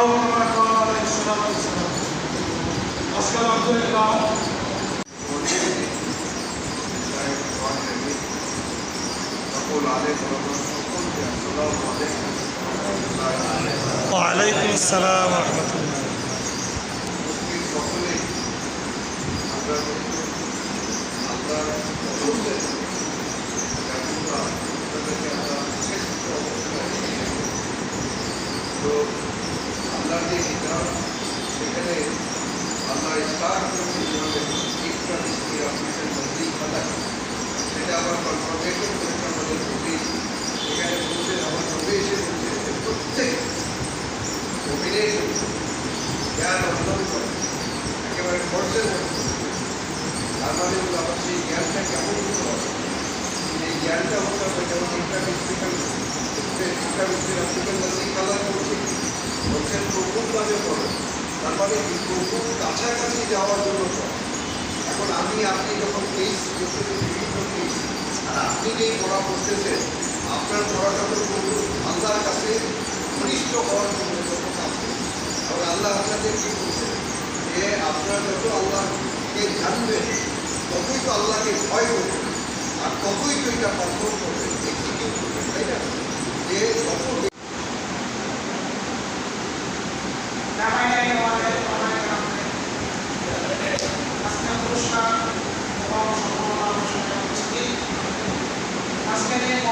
أول ما قال عليه الصلاة والسلام أسكن عبد الله وعليكم السلام ورحمة الله Thank you. আমরা আমরা সেখানে আল্লাহ স্টার্ট করেছে যেভাবে একটা দৃষ্টি অফিসের মধ্যেই খেলা সেটা আবার কনফার্মেশন করেছে আমাদের প্রতি এখানে বলছেন আমার নবী এসে বলছে, যে প্রত্যেক অভিনয় জ্ঞান অর্জন করে একেবারে খরচের তার মানে আমার সেই জ্ঞানটা কেমন হতে হবে সেই জ্ঞানটা হতে হবে যেমন একটা মিস্ত্রিকাল একটা মিস্ত্রির আফ্রিকান মধ্যে কালার করছে বলছেন প্রভুর কাজে পড়ে তার মানে প্রভুর কাছাকাছি যাওয়ার জন্য এখন আমি, আপনি যখন কেস করতেছি বিভিন্ন কেস আর আপনি যেই পড়া করতেছেন, আপনার পড়াটা তো প্রভু আল্লাহর কাছে ঘনিষ্ঠ হওয়ার জন্য যত করছে এবং আল্লাহ আপনাদের কি বলছেন? যে আপনার যত আল্লাহকে জানবেন, ততই তো আল্লাহকে ভয় করবেন, আর ততই তো এটা পারফর্ম করবেন। আজকে